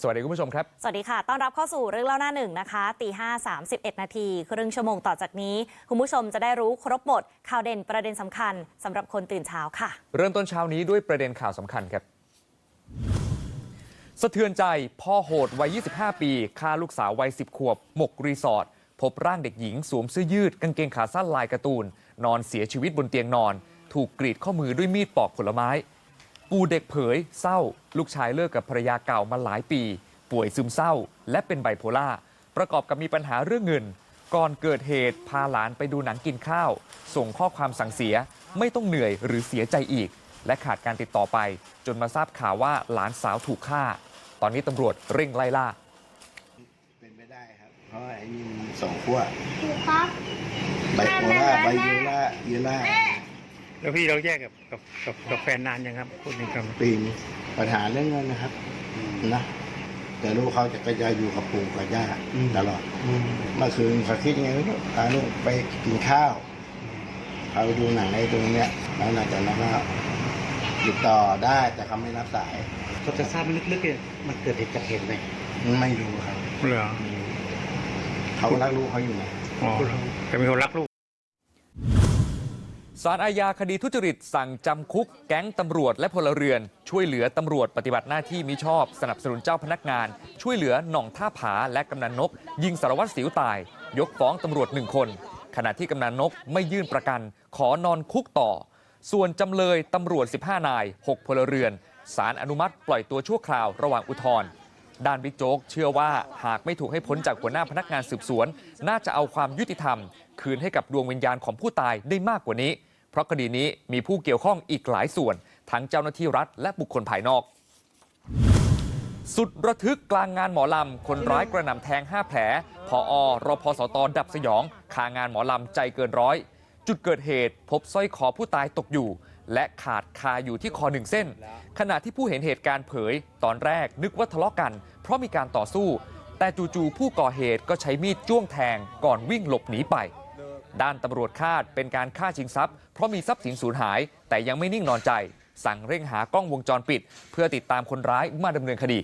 สวัสดีคุณผู้ชมครับ สวัสดีค่ะ ต้อนรับเข้าสู่เรื่องเล่าหน้าหนึ่งนะคะ ตีห้าสามสิบเอ็ดนาที ครึ่งชั่วโมงต่อจากนี้ คุณผู้ชมจะได้รู้ครบหมด ข่าวเด่นประเด็นสำคัญสำหรับคนตื่นเช้าค่ะ เริ่มต้นเช้านี้ด้วยประเด็นข่าวสำคัญครับ สะเทือนใจพ่อโหดวัย 25 ปีฆ่าลูกสาววัย 10 ขวบ หมกรีสอร์ท พบร่างเด็กหญิงสวมเสื้อยืด กางเกงขาสั้นลายการ์ตูน นอนเสียชีวิตบนเตียงนอน ถูกกรีดข้อมือด้วยมีดปอกผลไม้ ปู่เด็กเผยเศร้า ลูกชายเลิกกับภรรยาเก่ามาหลายปี ป่วยซึมเศร้า และเป็นไบโพล่าประกอบกับมีปัญหาเรื่องเงิน ก่อนเกิดเหตุพาหลานไปดูหนังกินข้าว ส่งข้อความสั่งเสียไม่ต้องเหนื่อยหรือเสียใจอีก และขาดการติดต่อไป จนมาทราบข่าวว่าหลานสาวถูกฆ่า ตอนนี้ตำรวจเร่งไล่ล่าเป็นไปได้ครับเพราะไอ้นี่มันสองขั้วถูกครับไบโพล่าไบโพล่าเยล่า แล้วพี่เราแยกกับกับกับกับแฟนนานยังครับพูดในคำปีนปัญหาเรื่องเงินนะครับนะแต่ลูกเขาจะก็จะอยู่กับปู่กับย่าตลอดเมื่อคืนเขาคิดยังไงไม่รู้พาลูกไปกินข้าวพาไปดูหนังไอ้ตรงเนี้ยแล้วหลังจากนั้นก็ติดต่อได้แต่เขาไม่รับสายเขาจะทราบลึกๆเนี่ยมันเกิดเหตุจากเหตุไหนไม่รู้ครับเหรอเขารักลูกเขาอยู่นะอ๋อแต่มีคนรักลูก สารอาญาคดีทุจริตสั่งจำคุกแก๊งตำรวจและพลเรือน ช่วยเหลือตำรวจปฏิบัติหน้าที่มิชอบ สนับสนุนเจ้าพนักงาน ช่วยเหลือหน่องท่าผาและกำนันนก ยิงสารวัตรสิวตาย ยกฟ้องตำรวจหนึ่งคน ขณะที่กำนันนกไม่ยื่นประกัน ขอนอนคุกต่อ ส่วนจำเลยตำรวจ 15 นาย 6 พลเรือน สารอนุมัติปล่อยตัวชั่วคราวระหว่างอุทธรณ์ ด้านบิ๊กโจ๊กเชื่อว่าหากไม่ถูกให้พ้นจากหัวหน้าพนักงานสืบสวน น่าจะเอาความยุติธรรม คืนให้กับดวงวิญญาณของผู้ตายได้มากกว่านี้ เพราะคดีนี้มีผู้เกี่ยวข้องอีกหลายส่วน ทั้งเจ้าหน้าที่รัฐและบุคคลภายนอก สุดระทึกกลางงานหมอลำ คนร้ายกระหน่ำแทง 5 แผลพออรพสตดับสยองคางานหมอลำใจเกินร้อยจุดเกิดเหตุพบสร้อยคอผู้ตายตกอยู่ และขาดคาอยู่ที่คอหนึ่งเส้น ขณะที่ผู้เห็นเหตุการณ์เผย ตอนแรกนึกว่าทะเลาะกัน เพราะมีการต่อสู้ แต่จู่ๆผู้ก่อเหตุก็ใช้มีดจ้วงแทงก่อนวิ่งหลบหนีไป ด้านตำรวจคาดเป็นการฆ่าชิงทรัพย์เพราะมีทรัพย์สินสูญหาย แต่ยังไม่นิ่งนอนใจ สั่งเร่งหากล้องวงจรปิด เพื่อติดตามคนร้ายมาดำเนินคดี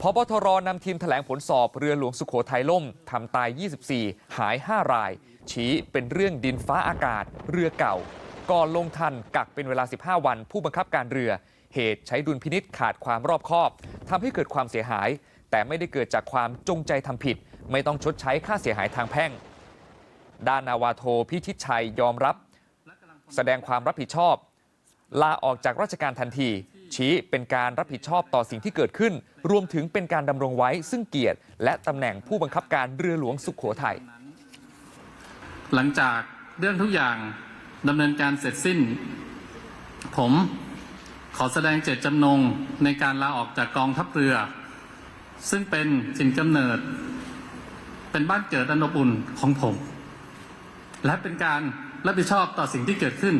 พบทรนำทีมแถลงผลสอบเรือหลวงสุขโขทัยล่มทำตาย 24 หาย 5 ราย ชี้เป็นเรื่องดินฟ้าอากาศ เรือเก่า ก่อนลงทันกักเป็นเวลา 15 วัน ผู้บังคับการเรือ เหตุใช้ดุลพินิษขาดความรอบคอบทำให้เกิดความเสียหาย แต่ไม่ได้เกิดจากความจงใจทำผิด ไม่ต้องชดใช้ค่าเสียหายทางแพ่ง ด้านนาวาโทพิชิตชัยยอมรับ แสดงความรับผิดชอบ ลาออกจากราชการทันที ชี้เป็นการรับผิดชอบต่อสิ่งที่เกิดขึ้น รวมถึงเป็นการดำรงไว้ซึ่งเกียรติ และตำแหน่งผู้บังคับการเรือหลวงสุขโขทัยหลังจากเรื่องทุกอย่าง ดำเนินการเสร็จสิ้น ผมขอแสดงเจตจำนงในการลาออกจากกองทัพเรือ ซึ่งเป็นถิ่นกำเนิด เป็นบ้านเกิดอันอบอุ่นของผม และเป็นการรับผิดชอบต่อสิ่งที่เกิดขึ้น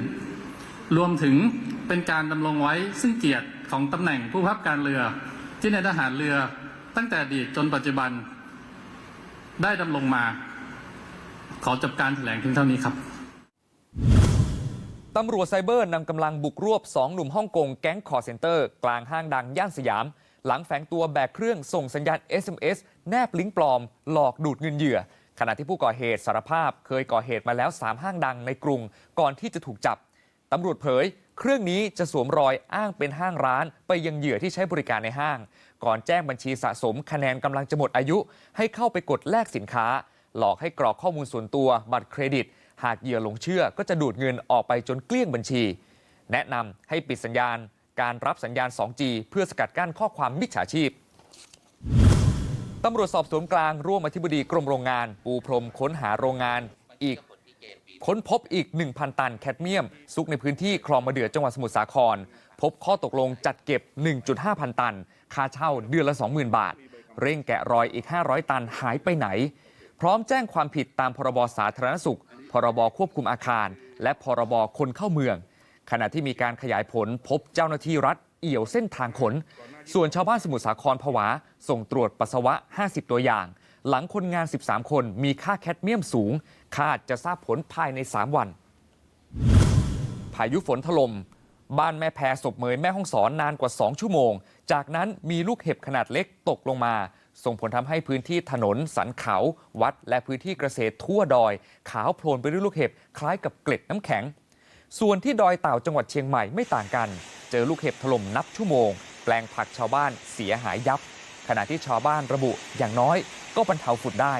รวมถึงเป็นการดำรงไว้ซึ่งเกียรติของตำแหน่งผู้บังคับการเรือที่ในทหารเรือตั้งแต่อดีตจนปัจจุบันได้ดำรงมา ขอจบการแถลงเพียงเท่านี้ครับ ตำรวจไซเบอร์นำกำลังบุกรวบ 2 หนุ่มฮ่องกงแก๊งคอร์เซนเตอร์ กลางห้างดังย่านสยาม หลังแฝงตัวแบกเครื่องส่งสัญญาณ SMS แนบลิงก์ปลอม หลอกดูดเงินเหยื่อ ขณะที่ผู้ก่อเหตุสารภาพ เคยก่อเหตุมาแล้ว 3 ห้างดังในกรุง ก่อนที่จะถูกจับตำรวจเผย เครื่องนี้จะสวมรอยอ้างเป็นห้างร้าน ไปยังเหยื่อที่ใช้บริการในห้าง ก่อนแจ้งบัญชีสะสมคะแนนกำลังจะหมดอายุ ให้เข้าไปกดแลกสินค้า หลอกให้กรอกข้อมูลส่วนตัวบัตรเครดิต หากเหยื่อหลงเชื่อก็จะดูดเงินออกไปจนเกลี้ยงบัญชี แนะนำให้ปิดสัญญาณ การรับสัญญาณ 2G เพื่อสกัดกั้นข้อความมิจฉาชีพตำรวจสอบสวนกลางร่วมอธิบดีกรมโรงงาน ปูพรมค้นหาโรงงานอีกค้นพบอีก 1,000 ตันแคดเมียม ซุกในพื้นที่คลองมะเดื่อจังหวัดสมุทรสาคร พบข้อตกลงจัดเก็บ 1.5 พันตัน ค่าเช่าเดือนละ 20,000 บาท เร่งแกะรอยอีก 500 ตันหายไปไหน พร้อมแจ้งความผิดตามพรบสาธารณสุข พรบควบคุมอาคาร และพรบคนเข้าเมือง ขณะที่มีการขยายผลพบเจ้าหน้าที่รัฐเอี่ยวเส้นทางขน ส่วนชาวบ้านสมุทรสาครผวา ส่งตรวจปัสสาวะ 50 ตัวอย่าง หลังคนงาน 13 คนมีค่าแคดเมียมสูง คาดจะทราบผลภายใน 3 วัน พายุฝนถล่มบ้านแม่แพรศพเมยแม่ห้องสอนนานกว่า 2 ชั่วโมง จากนั้นมีลูกเห็บขนาดเล็กตกลงมา ส่งผลทำให้พื้นที่ถนนสันเขา วัด และพื้นที่เกษตรทั่วดอย ขาวโพลนไปด้วยลูกเห็บคล้ายกับเกล็ดน้ำแข็ง ส่วนที่ดอยเต่าจังหวัดเชียงใหม่ไม่ต่างกัน เจอลูกเห็บถล่มนับชั่วโมง แปลงผักชาวบ้านเสียหายยับ ขณะที่ชาวบ้านระบุอย่างน้อยก็บรรเทาฝุ่นได้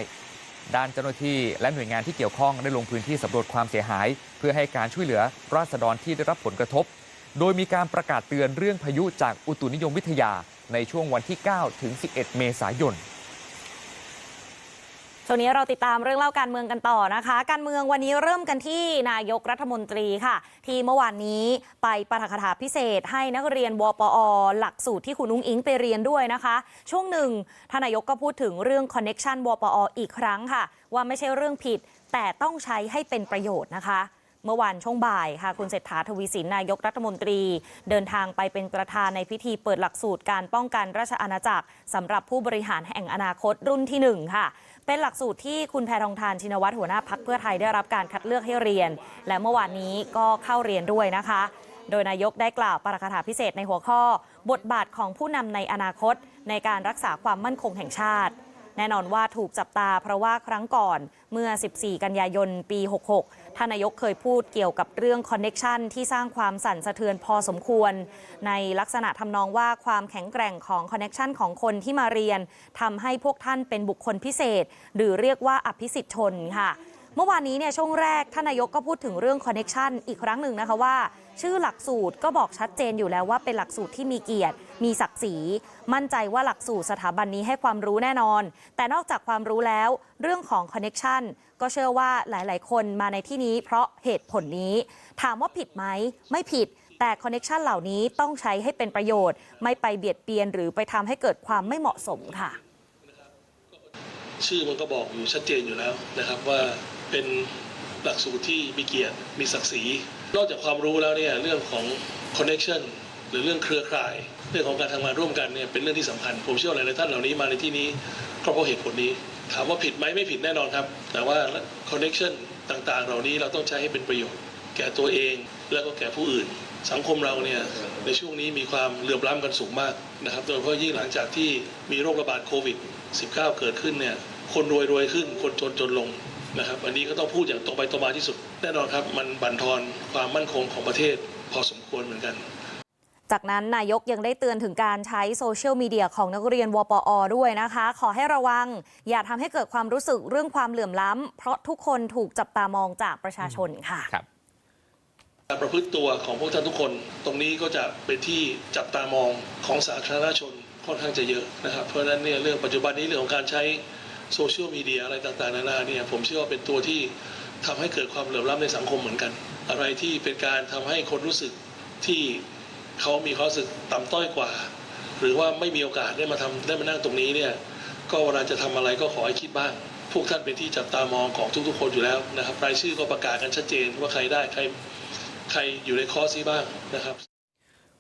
ด้านเจ้าหน้าที่และหน่วยงานที่เกี่ยวข้องได้ลงพื้นที่สำรวจความเสียหาย เพื่อให้การช่วยเหลือราษฎรที่ได้รับผลกระทบ โดยมีการประกาศเตือนเรื่องพายุจากอุตุนิยมวิทยา ในช่วงวันที่ 9 ถึง 11 เมษายนช่วงนี้เราติดตามเรื่องเล่าการเมืองกันต่อนะคะ การเมืองวันนี้เริ่มกันที่นายกรัฐมนตรีค่ะ ที่เมื่อวานนี้ไปปาฐกถาพิเศษ ให้นักเรียนวปอ หลักสูตรที่คุณนุ้งอิงไปเรียนด้วยนะคะ ช่วงหนึ่งท่านนายกก็พูดถึงเรื่องคอนเน็ชันวปออีกครั้งค่ะ ว่าไม่ใช่เรื่องผิดแต่ต้องใช้ให้เป็นประโยชน์นะคะ เมื่อวานช่วงบ่ายค่ะคุณเศรษฐาทวีสินนายกรัฐมนตรี เดินทางไปเป็นประธานในพิธีเปิดหลักสูตรการป้องกันราชอาณาจักรสำหรับผู้บริหารแห่งอนาคตรุ่นที่หนึ่งค่ะ เป็นหลักสูตรที่คุณแพทองทานชินวัตรหัวหน้าพักเพื่อไทยได้รับการคัดเลือกให้เรียน และเมื่อวานนี้ก็เข้าเรียนด้วยนะคะ โดยนายกได้กล่าวปาฐกถาพิเศษในหัวข้อ บทบาทของผู้นำในอนาคต ในการรักษาความมั่นคงแห่งชาติ แน่นอนว่าถูกจับตาเพราะว่าครั้งก่อนเมื่อ 14 กันยายน ปี 66 ท่านนายกเคยพูดเกี่ยวกับเรื่องคอนเน็ชันที่สร้างความสั่นสะเทือนพอสมควร ในลักษณะทำนองว่าความแข็งแกร่งของคอนเน็ชันของคนที่มาเรียนทำให้พวกท่านเป็นบุคคลพิเศษ หรือเรียกว่าอภิสิทธิชนค่ะ เมื่อวานนี้เนี่ยช่วงแรกท่านนายกก็พูดถึงเรื่องคอนเน็ชันอีกครั้งหนึ่งนะคะว่า ชื่อหลักสูตรก็บอกชัดเจนอยู่แล้วว่าเป็นหลักสูตรที่มีเกียรติ มีศักดิ์ศรีมั่นใจว่าหลักสูตรสถาบันนี้ให้ความรู้แน่นอน แต่นอกจากความรู้แล้ว เรื่องของคอนเน็ชันก็เชื่อว่าหลาย ๆ คนมาในที่นี้ เพราะเหตุผลนี้ ถามว่าผิดไหมไม่ผิดแต่คอนเน็ชันเหล่านี้ต้องใช้ให้เป็นประโยชน์ ไม่ไปเบียดเบียนหรือไปทำให้เกิดความไม่เหมาะสมค่ะ ชื่อมันก็บอกอยู่ชัดเจนอยู่แล้วนะครับว่า เป็นหลักสูตรที่มีเกียรติมีศักดิ์ศรี นอกจากความรู้แล้วเนี่ยเรื่องของ connection หรือเรื่องเครือข่าย เรื่องของการทำงานร่วมกันเนี่ยเป็นเรื่องที่สำคัญ ผมเชื่อหลายๆท่านเหล่านี้มาในที่นี้ก็เพราะเหตุผลนี้ ถามว่าผิดไหมไม่ผิดแน่นอนครับ แต่ว่า connection ต่างๆ เหล่านี้เราต้องใช้ให้เป็นประโยชน์ แก่ตัวเองแล้วก็แก่ผู้อื่น สังคมเราเนี่ยในช่วงนี้มีความเหลื่อมล้ำกันสูงมากนะครับ โดยเฉพาะยิ่งหลังจากที่มีโรคระบาดโควิด 19 เกิดขึ้นเนี่ยคนรวยรวยขึ้นคนจนจนลง นะครับอันนี้ก็ต้องพูดอย่างตรงไปตรงมาที่สุด แน่นอนครับ มันบั่นทอนความมั่นคงของประเทศพอสมควรเหมือนกันจากนั้นนายกยังได้เตือนถึงการใช้โซเชียลมีเดียของนักเรียนวปอ ด้วยนะคะ ขอให้ระวัง อย่าทำให้เกิดความรู้สึกเรื่องความเหลื่อมล้ำ เพราะทุกคนถูกจับตามองจากประชาชนค่ะครับการประพฤติตัวของพวกท่านทุกคน ตรงนี้ก็จะเป็นที่จับตามองของสาธารณชนค่อนข้างจะเยอะนะครับ เพราะฉะนั้นเนี่ยเรื่องปัจจุบันนี้เรื่องของการใช้ โซเชียลมีเดียอะไรต่างๆนานาเนี่ยผมเชื่อว่าเป็นตัวที่ทำให้เกิดความเหลื่อมล้ำในสังคมเหมือนกัน อะไรที่เป็นการทำให้คนรู้สึกที่เขามีความรู้สึกต่ำต้อยกว่า หรือว่าไม่มีโอกาสได้มาทำได้มานั่งตรงนี้เนี่ยก็เวลาจะทำอะไรก็ขอให้คิดบ้าง พวกท่านเป็นที่จับตามองของทุกๆ คนอยู่แล้วนะครับรายชื่อก็ประกาศกันชัดเจนว่าใครได้ใครใครอยู่ในคอร์สนี้บ้างนะครับ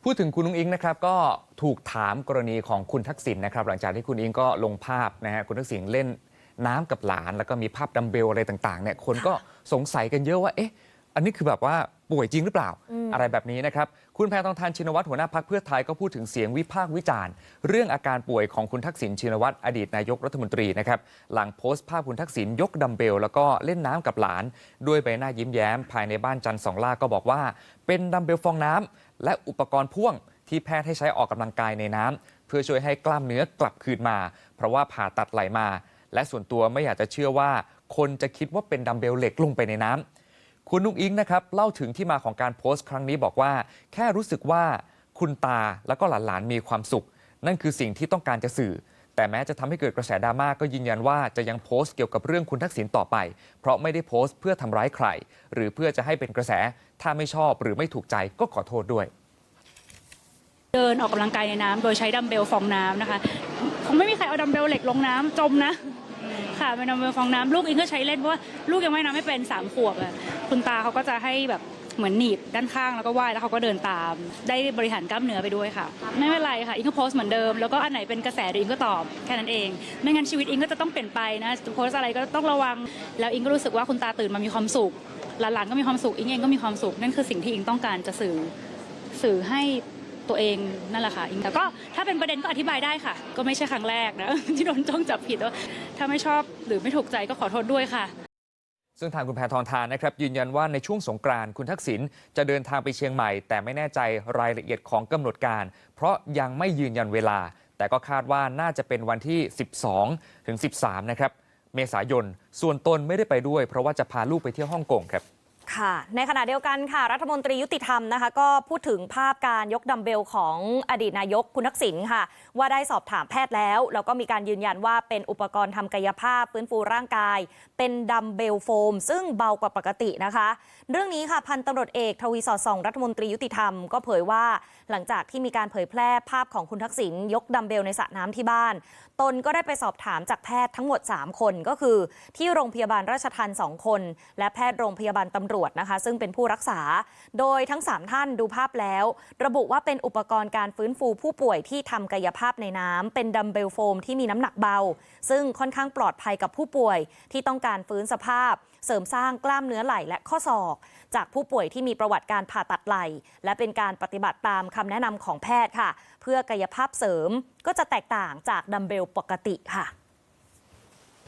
พูดถึงคุณนุ้งอิงนะครับก็ถูกถามกรณีของคุณทักษิณนะครับ หลังจากที่คุณอิงก็ลงภาพนะฮะคุณทักษิณเล่นน้ำกับหลาน แล้วก็มีภาพดัมเบลอะไรต่างๆเนี่ยคนก็สงสัยกันเยอะว่าเอ๊ะ นนี้คือแบบว่าป่วยจริงหรือเปล่าอืมอะไรแบบนี้นะครับ คุณแพทองทานชินวัตรหัวหน้าพักเพื่อไทยก็พูดถึงเสียงวิพากษ์วิจารณ์ เรื่องอาการป่วยของคุณทักษิณชินวัตรอดีตนายกรัฐมนตรีนะครับ หลังโพสต์ภาพคุณทักษิณยกดัมเบล แล้วก็เล่นน้ำกับหลาน ด้วยใบหน้ายิ้มแย้ม ภายในบ้านจันทร์สองล่าก็บอกว่า เป็นดัมเบลฟองน้ำและอุปกรณ์พ่วงที่แพทย์ให้ใช้ออกกำลังกายในน้ำเพื่อช่วยให้กล้ามเนื้อกลับคืนมา เพราะว่าผ่าตัดไหลมา และส่วนตัวไม่อยากจะเชื่อว่า คนจะคิดว่าเป็นดัมเบลเหล็กลงไปในน้ำ คุณนุ้งอิงนะครับเล่าถึงที่มาของการโพสต์ครั้งนี้บอกว่า แค่รู้สึกว่าคุณตาแล้วก็หลานๆมีความสุข นั่นคือสิ่งที่ต้องการจะสื่อ แต่แม้จะทำให้เกิดกระแสดราม่าก็ยืนยันว่าจะยังโพสต์เกี่ยวกับเรื่องคุณทักษิณต่อไป เพราะไม่ได้โพสต์เพื่อทำร้ายใคร หรือเพื่อจะให้เป็นกระแสถ้าไม่ชอบหรือไม่ถูกใจก็ขอโทษด้วย เดินออกกำลังกายในน้ำโดยใช้ดัมเบลฟองน้ำนะคะคงไม่มีใครเอาดัมเบลเหล็กลงน้ำจมนะ ค่ะเป็นดัมเบลฟองน้ำลูกอิงก็ใช้เล่นเพราะว่าลูกยังว่ายน้ำไม่เป็นสามขวบอะคุณตาเขาก็จะให้แบบเหมือนหนีบด้านข้างแล้วก็ว่ายแล้วเขาก็เดินตาม ได้บริหารกล้ามเนื้อไปด้วยค่ะ ไม่เป็นไรค่ะอิงก็โพสต์เหมือนเดิมแล้วก็อันไหนเป็นกระแสเดี๋ยวอิงก็ตอบแค่นั้นเอง ไม่งั้นชีวิตอิงก็จะต้องเปลี่ยนไปนะโพสต์อะไรก็ต้องระวัง แล้วอิงก็รู้สึกว่าคุณตาตื่นมามีความสุขหลานๆก็มีความสุขอิงเองก็มีความสุขนั่นคือสิ่งที่อิงต้องการจะสื่อสื่อให้ ตัวเองนั่นแหละค่ะแต่ก็ถ้าเป็นประเด็นก็อธิบายได้ค่ะ ก็ไม่ใช่ครั้งแรกนะที่โดนจ้องจับผิดว่าถ้าไม่ชอบหรือไม่ถูกใจก็ขอโทษด้วยค่ะ ซึ่งทางคุณแพทองทานนะครับยืนยันว่าในช่วงสงกรานต์คุณทักษิณจะเดินทางไปเชียงใหม่ แต่ไม่แน่ใจรายละเอียดของกำหนดการ เพราะยังไม่ยืนยันเวลา แต่ก็คาดว่าน่าจะเป็นวันที่ 12 ถึง 13 นะครับ เมษายน ส่วนตนไม่ได้ไปด้วย เพราะว่าจะพาลูกไปเที่ยวฮ่องกงครับ ค่ะ ในขณะเดียวกันค่ะ รัฐมนตรียุติธรรมนะคะ ก็พูดถึงภาพการยกดัมเบลของอดีตนายกคุณทักษิณค่ะ ว่าได้สอบถามแพทย์แล้ว แล้วก็มีการยืนยันว่าเป็นอุปกรณ์ทำกายภาพฟื้นฟูร่างกาย เป็นดัมเบลโฟม ซึ่งเบากว่าปกตินะคะ เรื่องนี้ค่ะพันตำรวจเอกทวีสอดส่อง รัฐมนตรียุติธรรมก็เผยว่าหลังจากที่มีการเผยแพร่ภาพของคุณทักษิณยกดัมเบลในสระน้ำที่บ้าน ตนก็ได้ไปสอบถามจากแพทย์ทั้งหมด 3 คนก็คือ ที่โรงพยาบาลราชทัน2คน และแพทย์โรงพยาบาลตำรวจนะคะ ซึ่งเป็นผู้รักษา โดยทั้ง 3 ท่านดูภาพแล้ว ระบุว่าเป็นอุปกรณ์การฟื้นฟูผู้ป่วยที่ทำกายภาพในน้ำเป็นดัมเบลโฟมที่มีน้ำหนักเบา ซึ่งค่อนข้างปลอดภัยกับผู้ป่วยที่ต้องการฟื้นสภาพ เสริมสร้างกล้ามเนื้อไหล่และข้อศอก จากผู้ป่วยที่มีประวัติการผ่าตัดไหล่และเป็นการปฏิบัติตามคำแนะนำของแพทย์ค่ะเพื่อกายภาพเสริมก็จะแตกต่างจากดัมเบลปกติค่ะ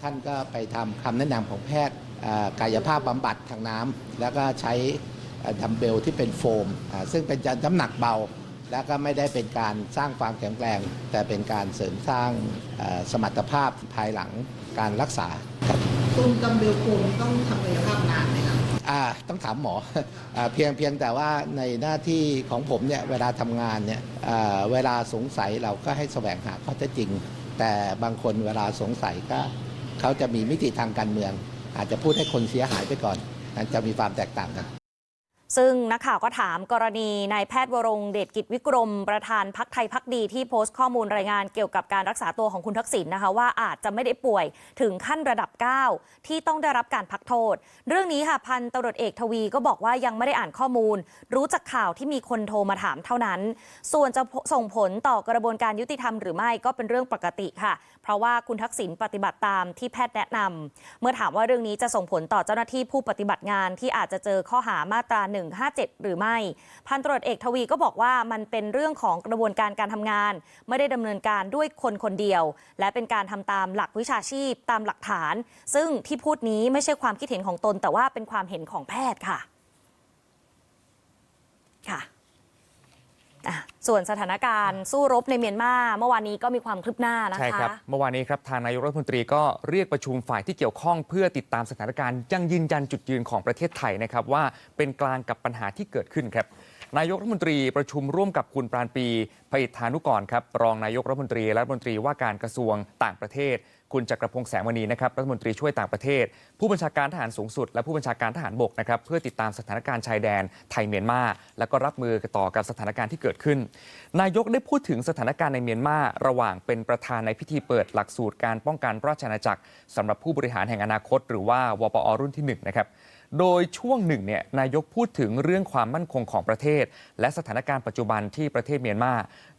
ท่านก็ไปทำคำแนะนำของแพทย์อ่ากายภาพบำบัดทางน้ำแล้วก็ใช้อ่าดัมเบลที่เป็นโฟมอ่าซึ่งเป็นน้ำหนักเบา แล้วก็ไม่ได้เป็นการสร้างความแข็งแรง แต่เป็นการเสริมสร้างอ่าสมรรถภาพภายหลังการรักษาครับตูมดัมเบลโฟมต้องทำกายภาพนานไหมครับ อ่าต้องถามหมออ่าเพียงเพียงแต่ว่าในหน้าที่ของผมเนี่ยเวลาทำงานเนี่ยอ่าเวลาสงสัยเราก็ให้แสวงหาข้อเท็จจริง แต่บางคนเวลาสงสัยก็เขาจะมีมิติทางการเมือง อาจจะพูดให้คนเสียหายไปก่อนนั้นจะมีความแตกต่างกัน ซึ่งนักข่าวก็ถามกรณีนายแพทย์วรงเดชกิจวิกรม ประธานพักไทยพักดีที่โพสต์ข้อมูลรายงานเกี่ยวกับการรักษาตัวของคุณทักษิณนะคะว่าอาจจะไม่ได้ป่วยถึงขั้นระดับ 9 ที่ต้องได้รับการพักโทษ เรื่องนี้ค่ะพันตำรวจเอกทวีก็บอกว่ายังไม่ได้อ่านข้อมูล รู้จากข่าวที่มีคนโทรมาถามเท่านั้น ส่วนจะส่งผลต่อกระบวนการยุติธรรมหรือไม่ก็เป็นเรื่องปกติค่ะเพราะว่าคุณทักษิณปฏิบัติตามที่แพทย์แนะนำเมื่อถามว่าเรื่องนี้จะส่งผลต่อเจ้าหน้าที่ผู้ปฏิบัติงานที่อาจจะเจอข้อหามาตรา 157 หรือไม่ พันตรวจเอกทวีก็บอกว่ามันเป็นเรื่องของกระบวนการการทำงาน ไม่ได้ดำเนินการด้วยคนคนเดียว และเป็นการทำตามหลักวิชาชีพตามหลักฐาน ซึ่งที่พูดนี้ไม่ใช่ความคิดเห็นของตน แต่ว่าเป็นความเห็นของแพทย์ค่ะ ค่ะ ส่วนสถานการณ์สู้รบในเมียนมาเมื่อวานนี้ก็มีความคืบหน้านะคะใช่ครับเมื่อวานนี้ครับทางนายกรัฐมนตรีก็เรียกประชุมฝ่ายที่เกี่ยวข้องเพื่อติดตามสถานการณ์ยังยืนยันจุดยืนของประเทศไทยนะครับว่าเป็นกลางกับปัญหาที่เกิดขึ้นครับนายกรัฐมนตรีประชุมร่วมกับคุณปราณปรีพหิทธานุกรครับรองนายกรัฐมนตรีและรัฐมนตรีว่าการกระทรวงต่างประเทศ คุณจักรพงษ์แสงมณีนะครับรัฐมนตรีช่วยต่างประเทศ ผู้บัญชาการทหารสูงสุด และผู้บัญชาการทหารบกนะครับเพื่อติดตามสถานการณ์ชายแดนไทยเมียนมาแล้วก็รับมือต่อกับสถานการณ์ที่เกิดขึ้น นายกได้พูดถึงสถานการณ์ในเมียนมาระหว่างเป็นประธานในพิธีเปิดหลักสูตรการป้องกันราชอาณาจักรสำหรับผู้บริหารแห่งอนาคต หรือว่าวปอรุ่นที่หนึ่งนะครับโดยช่วงหนึ่งเนี่ยนายกพูดถึงเรื่องความมั่นคงของประเทศ และสถานการณ์ปัจจุบันที่ประเทศเมียนมา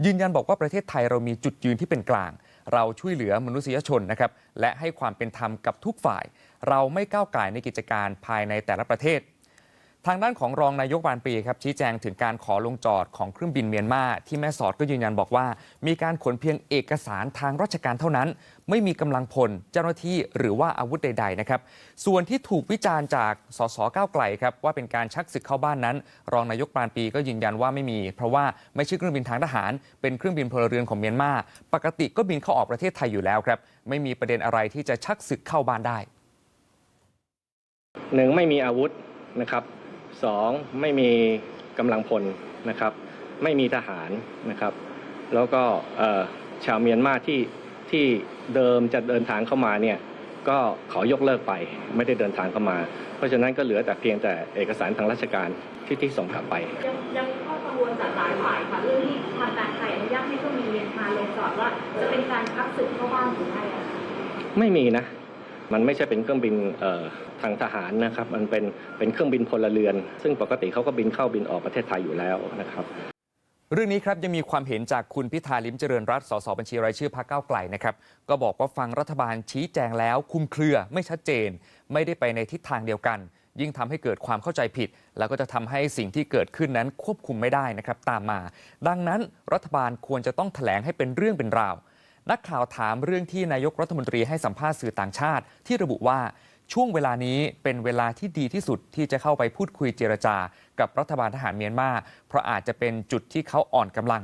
ยืนยันบอกว่าประเทศไทยเรามีจุดยืนที่เป็นกลาง เราช่วยเหลือมนุษยชนนะครับและให้ความเป็นธรรมกับทุกฝ่าย เราไม่ก้าวไก่ในกิจการภายในแต่ละประเทศ ทางด้านของรองนายกบานปรีครับชี้แจงถึงการขอลงจอดของเครื่องบินเมียนมาที่แม่สอดก็ยืนยันบอกว่า มีการขนเพียงเอกสารทางราชการเท่านั้น ไม่มีกำลังพลเจ้าหน้าที่หรือว่าอาวุธใด ๆ นะครับ ส่วนที่ถูกวิจารณ์จากสสก้าวไกลครับว่าเป็นการชักศึกเข้าบ้านนั้น รองนายกปานปีก็ยืนยันว่าไม่มี เพราะว่าไม่ใช่เครื่องบินทางทหาร เป็นเครื่องบินพลเรือนของเมียนมาปกติก็บินเข้าออกประเทศไทยอยู่แล้วครับไม่มีประเด็นอะไรที่จะชักศึกเข้าบ้านได้หนึ่งไม่มีอาวุธนะครับ สองไม่มีกำลังพลนะครับ ไม่มีทหารนะครับ แล้วก็เอ่อชาวเมียนมาที่ที่เดิมจะเดินทางเข้ามาเนี่ยก็ขอยกเลิกไปไม่ได้เดินทางเข้ามา เพราะฉะนั้นก็เหลือแต่เพียงแต่เอกสารทางราชการที่ที่ส่งกลับไป ยังยังมีข้อกังวลจากหลายฝ่ายค่ะเรื่องที่ทางการไทยอนุญาตให้เครื่องบินเมียนมาลงจอดว่าจะเป็นการพักศึกเข้าบ้านหรือไม่อะคะไม่มีนะ มันไม่ใช่เป็นเครื่องบินทางทหารนะครับ มันเป็นเป็นเครื่องบินพลเรือน ซึ่งปกติเขาก็บินเข้าบินออกประเทศไทยอยู่แล้วนะครับเรื่องนี้ครับยังมีความเห็นจากคุณพิธาลิมเจริญรัตน์สสบัญชีรายชื่อพรรคก้าวไกลนะครับก็บอกว่าฟังรัฐบาลชี้แจงแล้วคุมเครือไม่ชัดเจน ไม่ได้ไปในทิศทางเดียวกัน ยิ่งทำให้เกิดความเข้าใจผิด แล้วก็จะทำให้สิ่งที่เกิดขึ้นนั้นควบคุมไม่ได้นะครับตามมา ดังนั้นรัฐบาลควรจะต้องแถลงให้เป็นเรื่องเป็นราว นักข่าวถามเรื่องที่นายกรัฐมนตรีให้สัมภาษณ์สื่อต่างชาติ ที่ระบุว่าช่วงเวลานี้เป็นเวลาที่ดีที่สุดที่จะเข้าไปพูดคุยเจรจา กับรัฐบาลทหารเมียนมา เพราะอาจจะเป็นจุดที่เขาอ่อนกำลัง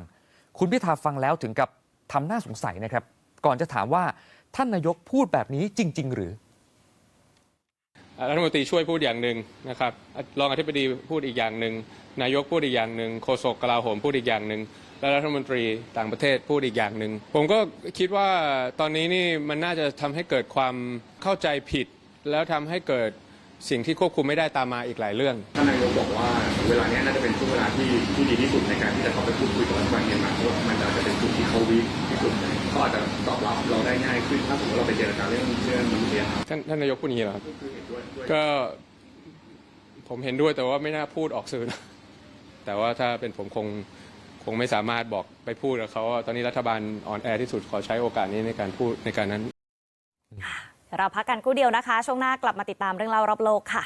คุณพิธาฟังแล้วถึงกับทำหน้าสงสัยนะครับ ก่อนจะถามว่าท่านนายกพูดแบบนี้จริง ๆ หรือรัฐมนตรีช่วยพูดอย่างหนึ่งนะครับรองอธิบดีพูดอีกอย่างหนึ่งนายกพูดอีกอย่างหนึ่งโฆษกกลาโหมพูดอีกอย่างหนึ่ง และรัฐมนตรีต่างประเทศพูดอีกอย่างหนึ่งผมก็คิดว่าตอนนี้นี่มันน่าจะทำให้เกิดความเข้าใจผิด แล้วทำให้เกิดสิ่งที่ควบคุมไม่ได้ตามมาอีกหลายเรื่องท่านนายกบอกว่าเวลานี้น่าจะเป็นช่วงเวลาที่ที่ดีที่สุดในการที่จะเข้าไปพูดคุยกับรัฐบาลเมียนมาเพราะว่ามันอาจจะเป็นจุดที่เขาวีคที่สุดเขาอาจจะตอบรับเราได้ง่ายขึ้นถ้าสมมติเราไปเจรจาเรื่องเรื่องมนุษยธรรมท่านท่านนายกพูดอย่างนี้เหรอครับก็ผมเห็นด้วยแต่ว่าไม่น่าพูดออกสื่อนะแต่ว่าถ้าเป็นผมคง คงไม่สามารถบอกไปพูดกับเขาว่าตอนนี้รัฐบาลอ่อนแอที่สุดขอใช้โอกาสนี้ในการพูดในการนั้น เราพักกันคู่เดียวนะคะ ช่วงหน้ากลับมาติดตามเรื่องเล่ารอบโลกค่ะ